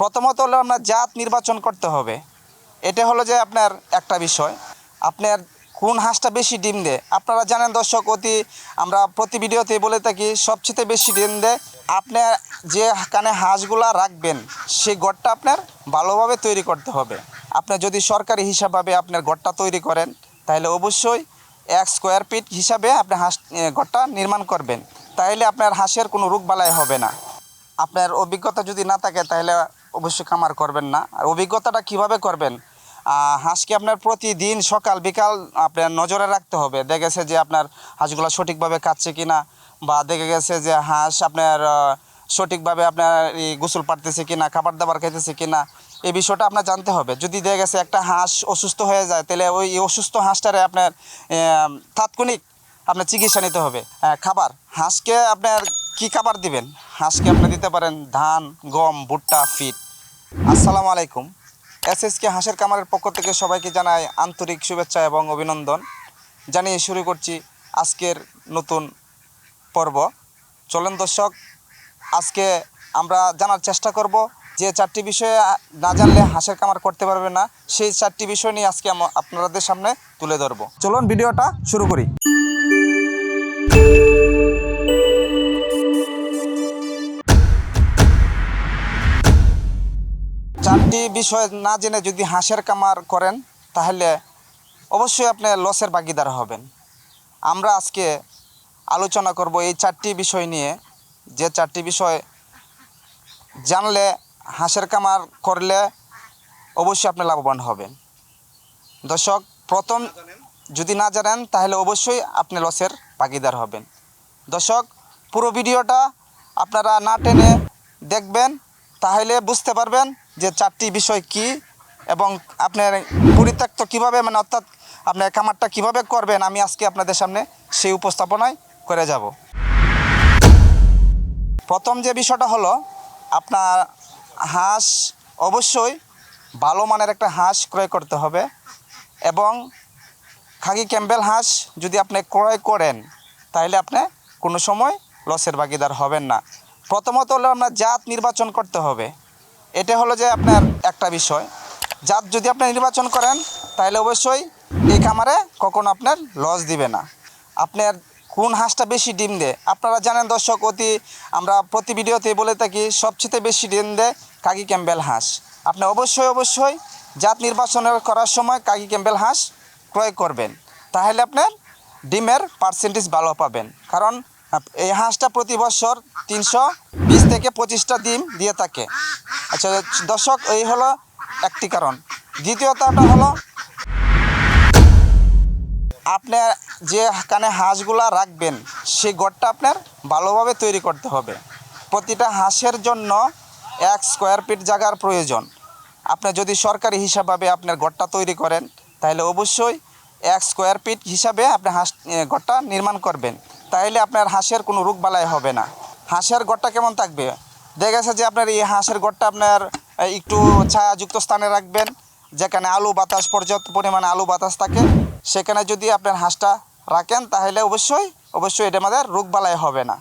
প্রথমত হলো আপনার জাত নির্বাচন করতে হবে। এটা হলো যে আপনার একটা বিষয়। আপনার কোন হাঁসটা বেশি ডিম দেয়? আপনারা জানেন দর্শক, অতি আমরা প্রতি ভিডিওতে বলে থাকি, সবচেয়ে বেশি ডিম দেয় আপনার যে কানে হাঁসগুলা রাখবেন, সেই গড়টা আপনার ভালোভাবে তৈরি করতে হবে। আপনার যদি সরকারি হিসাবে আপনার গড়টা তৈরি করেন, তাহলে অবশ্যই এক স্কোয়ার ফিট হিসাবে আপনি হাঁস ঘরটা নির্মাণ করবেন। তাহলে আপনার হাঁসের কোনো রোগ বালাই হবে না। আপনার অভিজ্ঞতা যদি না থাকে তাহলে অবশ্যই খামার করবেন না। আর অভিজ্ঞতাটা কীভাবে করবেন? হাঁসকে আপনার প্রতিদিন সকাল, বিকাল আপনার নজরে রাখতে হবে? দেখেছে যে আপনার হাঁসগুলো সঠিকভাবে খাচ্ছে কি না বা দেখে গেছে যে হাঁস আপনার সঠিকভাবে আপনার এই গোসল পাড়তেছে কি না খাবার দাবার খাইতেছে কি না এই বিষয়টা আপনার জানতে হবে। যদি দেখে গেছে একটা হাঁস অসুস্থ হয়ে যায়, তাহলে ওই অসুস্থ হাঁসটারে আপনার তাৎক্ষণিক আপনার চিকিৎসা নিতে হবে। খাবার, হাঁসকে আপনার কি খাবার দিবেন? হাঁসকে আপনি দিতে পারেন ধান, গম, ভুট্টা, ফিট। আসসালামু আলাইকুম। এস এস কে হাঁসের কামারের পক্ষ থেকে সবাইকে জানাই আন্তরিক শুভেচ্ছা এবং অভিনন্দন। জানিয়ে শুরু করছি আজকের নতুন পর্ব। চলেন দর্শক, আজকে আমরা জানার চেষ্টা করব যে চারটি বিষয়ে না জানলে হাঁসের কামার করতে পারবে না, সেই চারটি বিষয় নিয়ে আজকে আপনাদের সামনে তুলে ধরবো। চলুন ভিডিওটা শুরু করি। চারটি বিষয় না জেনে যদি হাঁসের কামার করেন, তাহলে অবশ্যই আপনি লসের ভাগিদার হবেন। আমরা আজকে আলোচনা করব এই চারটি বিষয় নিয়ে। যে চারটি বিষয় জানলে, হাঁসের কামার করলে অবশ্যই আপনি লাভবান হবেন। দর্শক, প্রথম যদি না জানেন, তাহলে অবশ্যই আপনি লসের ভাগিদার হবেন। দর্শক, পুরো ভিডিওটা আপনারা না টেনে দেখবেন, তাহলে বুঝতে পারবেন যে চারটি বিষয় কি এবং আপনার পরিত্যক্ত কীভাবে মানে অর্থাৎ আপনার খামারটা কীভাবে করবেন, আমি আজকে আপনাদের সামনে সেই উপস্থাপনায় করে যাব। প্রথম যে বিষয়টা হলো, আপনার হাঁস অবশ্যই ভালো মানের একটা হাঁস ক্রয় করতে হবে এবং খাগি ক্যাম্বেল হাঁস যদি আপনি ক্রয় করেন, তাহলে আপনি কোনো সময় লসের ভাগিদার হবেন না। প্রথমত হলো আপনার জাত নির্বাচন করতে হবে। এটা হলো যে আপনার একটা বিষয়। জাত যদি আপনি নির্বাচন করেন, তাহলে অবশ্যই এই খামারে কখনো আপনার লস দিবে না। আপনার কোন হাঁসটা বেশি ডিম দেয়? আপনারা জানেন দর্শক, অতি আমরা প্রতি ভিডিওতে বলে থাকি, সবচেয়ে বেশি ডিম দেয় কাকি ক্যাম্বেল হাঁস। আপনি অবশ্যই অবশ্যই জাত নির্বাচন করার সময় কাকি ক্যাম্বেল হাঁস ক্রয় করবেন। তাহলে আপনার ডিমের পার্সেন্টেজ ভালো পাবেন। কারণ এই হাঁসটা প্রতি বছর তিনশো বিশ থেকে পঁচিশটা ডিম দিয়ে থাকে। আচ্ছা দর্শক, এই হলো একটি কারণ। দ্বিতীয়তটা হলো আপনার যে কানে হাঁসগুলা রাখবেন, সেই গড়টা আপনার ভালোভাবে তৈরি করতে হবে। প্রতিটা হাঁসের জন্য এক স্কোয়ার ফিট জায়গার প্রয়োজন। আপনি যদি সরকারি হিসাবে আপনার গড়টা তৈরি করেন, তাহলে অবশ্যই এক স্কোয়ার ফিট হিসাবে আপনি হাঁস গড়টা নির্মাণ করবেন। তাহলে আপনার হাঁসের কোনো রোগ বালাই হবে না। হাঁসের গড়টা কেমন থাকবে? দেখা গেছে যে আপনার এই হাঁসের গড়টা আপনার একটু ছায়াযুক্ত স্থানে রাখবেন, যেখানে আলু বাতাস, পর্যাপ্ত পরিমাণে আলু বাতাস থাকে। সেখানে যদি আপনার হাঁসটা রাখেন, তাহলে অবশ্যই অবশ্যই এটা আমাদের রোগ বালাই হবে না।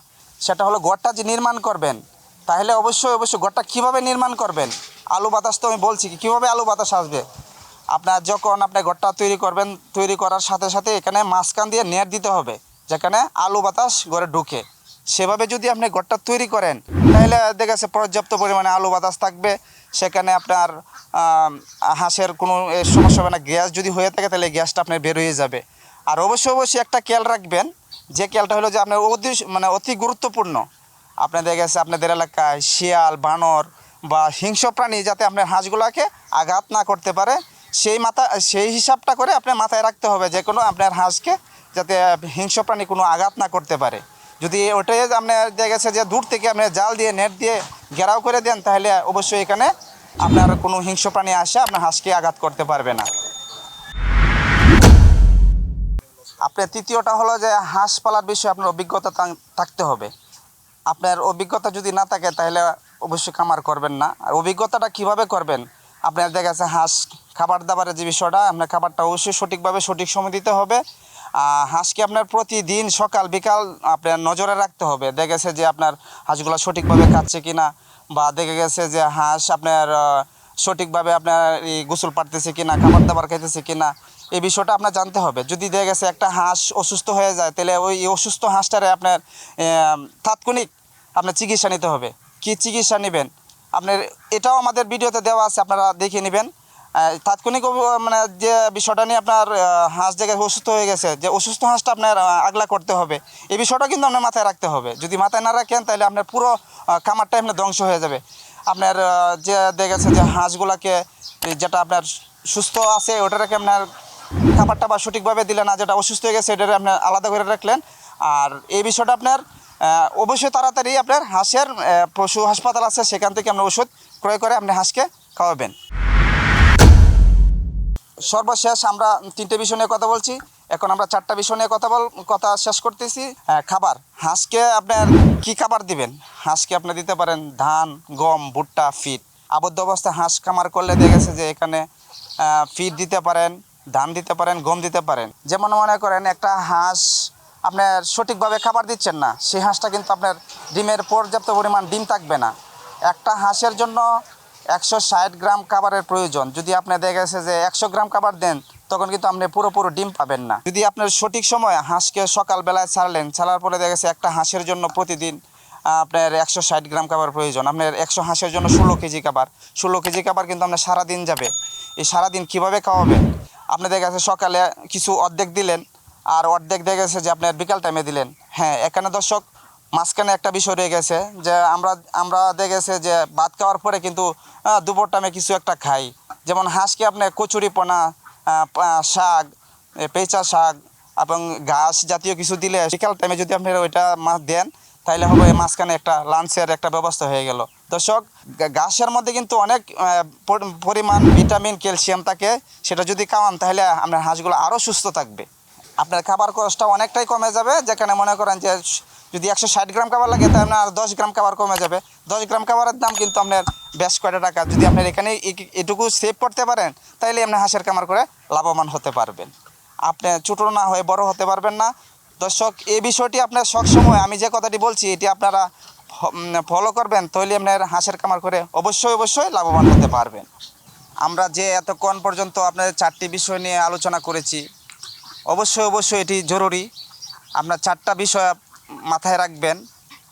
সেটা হলো গড়টা যে নির্মাণ করবেন, তাহলে অবশ্যই অবশ্যই গড়টা কীভাবে নির্মাণ করবেন? আলু বাতাস তো আমি বলছি কি কীভাবে আলু বাতাস আসবে? আপনার যখন আপনি ঘরটা তৈরি করবেন, তৈরি করার সাথে সাথে এখানে মাঝখান দিয়ে নেট দিতে হবে। যেখানে আলু বাতাস ঘরে ঢুকে। সেভাবে যদি আপনি ঘরটা তৈরি করেন, তাহলে দেখা যাচ্ছে পর্যাপ্ত পরিমাণে আলু বাতাস থাকবে। সেখানে আপনার হাঁসের কোনো সমস্যা হবে না। গ্যাস যদি হয়ে থাকে, তাহলে গ্যাসটা আপনার বের হয়ে যাবে। আর অবশ্যই অবশ্যই একটা খেয়াল রাখবেন, যে খেয়ালটা হলো যে আপনার অতি মানে অতি গুরুত্বপূর্ণ। আপনাদের গেছে আপনাদের এলাকায় শিয়াল, বানর বা হিংস্র প্রাণী যাতে আপনার হাঁসগুলোকে আঘাত না করতে পারে, সেই মাথা, সেই হিসাবটা করে আপনার মাথায় রাখতে হবে যে কোনো আপনার হাঁসকে যাতে হিংস্র প্রাণী কোনো আঘাত না করতে পারে। যদি ওটাই আপনার দেখা গেছে যে দূর থেকে আপনি জাল দিয়ে, নেট দিয়ে ঘেরাও করে দেন, তাহলে অবশ্যই এখানে আপনার কোনো হিংস্র প্রাণী আসে আপনার হাঁসকে আঘাত করতে পারবে না। আপনার তৃতীয়টা হলো যে হাঁস পালার বিষয়ে আপনার অভিজ্ঞতা থাকতে হবে। আপনার অভিজ্ঞতা যদি না থাকে, তাহলে অবশ্যই খামার করবেন না। আর অভিজ্ঞতাটা কীভাবে করবেন? আপনার দেখা গেছে হাঁস খাবার দাবারের যে বিষয়টা, আপনার খাবারটা অবশ্যই সঠিকভাবে সঠিক সময় দিতে হবে। হাঁসকে আপনার প্রতিদিন সকাল, বিকাল আপনার নজরে রাখতে হবে? দেখা গেছে যে আপনার হাঁসগুলো সঠিকভাবে খাচ্ছে কি না বা দেখে গেছে যে হাঁস আপনার সঠিকভাবে আপনার এই গোসল পাড়তেছে কি না খাবার দাবার খাইতেছে কি না এই বিষয়টা আপনার জানতে হবে। যদি দেখে গেছে একটা হাঁস অসুস্থ হয়ে যায়, তাহলে ওই অসুস্থ হাঁসটারে আপনার তাৎক্ষণিক আপনার চিকিৎসা নিতে হবে। কি চিকিৎসা নেবেন? আপনার, এটাও আমাদের ভিডিওতে দেওয়া আছে, আপনারা দেখে নেবেন। তাৎক্ষণিক মানে যে বিষয়টা নিয়ে আপনার হাঁস জায়গায় অসুস্থ হয়ে গেছে যে অসুস্থ হাঁসটা আপনার আগলা করতে হবে এই বিষয়টা কিন্তু আপনার মাথায় রাখতে হবে। যদি মাথায় না রাখেন তাহলে আপনার পুরো আহ, খামারটাই আপনার ধ্বংস হয়ে যাবে। আপনার যে দেখেছে যে হাঁসগুলাকে যেটা আপনার সুস্থ আছে ওটাকে আপনার খাবারটা বা সঠিকভাবে দিলেন না যেটা অসুস্থ হয়ে গেছে এটাকে আপনার আলাদা করে রাখলেন। আর এই বিষয়টা আপনার অবশ্যই তাড়াতাড়ি আপনার হাঁসের পশু হাসপাতাল আছে সেখান থেকে আপনার ওষুধ ক্রয় করে আপনি হাঁসকে খাওয়াবেন। সর্বশেষ আমরা তিনটে বিষয় নিয়ে কথা বলছি। এখন আমরা চারটা বিষয় নিয়ে কথা বল কথা শেষ করতেছি। হ্যাঁ, খাবার। হাঁসকে আপনার কি খাবার দিবেন? হাঁসকে আপনি দিতে পারেন ধান গম ভুট্টা ফিট আবদ্ধ অবস্থায় হাঁস খামার করলে দেখেছে যে এখানে ফিট দিতে পারেন ধান দিতে পারেন গম দিতে পারেন। যেমন মনে করেন একটা হাঁস আপনার সঠিকভাবে খাবার দিচ্ছেন না সেই হাঁসটা কিন্তু আপনার ডিমের পর্যাপ্ত পরিমাণ ডিম থাকবে না। একটা হাঁসের জন্য একশো ষাট গ্রাম খাবারের প্রয়োজন। যদি আপনি দেখে গেছে যে একশো গ্রাম খাবার দেন, তখন কিন্তু আপনি পুরোপুরো ডিম পাবেন না। যদি আপনার সঠিক সময় হাঁসকে সকালবেলায় ছাড়লেন, ছাড়ার পরে দেখা গেছে একটা হাঁসের জন্য প্রতিদিন আপনার একশো ষাট গ্রাম খাবার প্রয়োজন। আপনার একশো হাঁসের জন্য ষোলো কেজি খাবার। ষোলো কেজি খাবার কিন্তু আপনার সারাদিন যাবে। এই সারাদিন কীভাবে খাওয়াবেন? আপনি দেখা গেছে সকালে কিছু অর্ধেক দিলেন, আর অর্ধেক দেখা গেছে যে আপনার বিকাল টাইমে দিলেন। হ্যাঁ এখানে দর্শক মাঝখানে একটা বিষয় রয়ে গেছে যে আমরা আমরা দেখেছে যে ভাত খাওয়ার পরে কিন্তু দুপুর টাইমে কিছু একটা খাই। যেমন হাঁসকে আপনি কচুরি পোনা শাক পেঁচা শাক এবং ঘাস জাতীয় কিছু দিলে বিকাল টাইমে যদি আপনি ওইটা মাছ দেন তাহলে হবে মাঝখানে একটা লাঞ্চের একটা ব্যবস্থা হয়ে গেল। দর্শক ঘাসের মধ্যে কিন্তু অনেক পরিমাণ ভিটামিন, ক্যালসিয়াম থাকে, সেটা যদি খাওয়ান তাহলে আপনার হাঁসগুলো আরও সুস্থ থাকবে। আপনার খাবার খরচটা অনেকটাই কমে যাবে, যেখানে মনে করেন যে যদি একশো ষাট গ্রাম খাবার লাগে, তাহলে আপনার দশ গ্রাম খাবার কমে যাবে। দশ গ্রাম খাবারের দাম কিন্তু আপনার বেশ কয়টা টাকা। যদি আপনার এখানে এটুকু সেভ করতে পারেন তাহলে আপনি হাঁসের খামার করে লাভবান হতে পারবেন। আপনি ছোটো না হয়ে বড় হতে পারবেন না। দর্শক এই বিষয়টি আপনার সবসময় আমি যে কথাটি বলছি, এটি আপনারা ফলো করবেন তাহলে আপনার হাঁসের খামার করে অবশ্যই অবশ্যই লাভবান হতে পারবেন। আমরা যে এতক্ষণ পর্যন্ত আপনাদের চারটি বিষয় নিয়ে আলোচনা করেছি, অবশ্যই অবশ্যই এটি জরুরি। আপনার চারটা বিষয় মাথায় রাখবেন।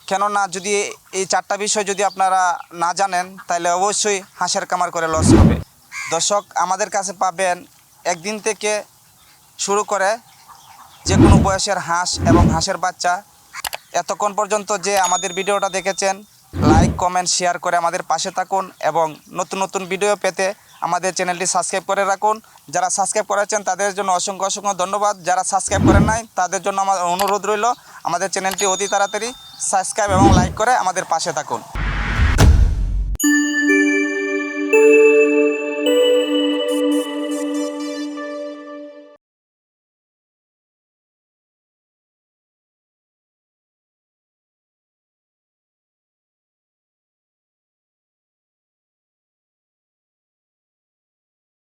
কেননা যদি এই চারটা বিষয় যদি আপনারা না জানেন, তাহলে অবশ্যই হাঁসের কামার করে লস হবে। দর্শক, আমাদের কাছে পাবেন একদিন থেকে শুরু করে যে কোনো বয়সের হাঁস এবং হাঁসের বাচ্চা। এতক্ষণ পর্যন্ত যে আমাদের ভিডিওটা দেখেছেন লাইক কমেন্ট শেয়ার করে আমাদের পাশে থাকুন এবং নতুন নতুন ভিডিও পেতে আমাদের চ্যানেলটি সাবস্ক্রাইব করে রাখুন। যারা সাবস্ক্রাইব করেছেন, তাদের জন্য অসংখ্য অসংখ্য ধন্যবাদ। যারা সাবস্ক্রাইব করেন নাই, তাদের জন্য আমার অনুরোধ রইল আমাদের চ্যানেলটি অতি তাড়াতাড়ি সাবস্ক্রাইব এবং লাইক করে আমাদের পাশে থাকুন।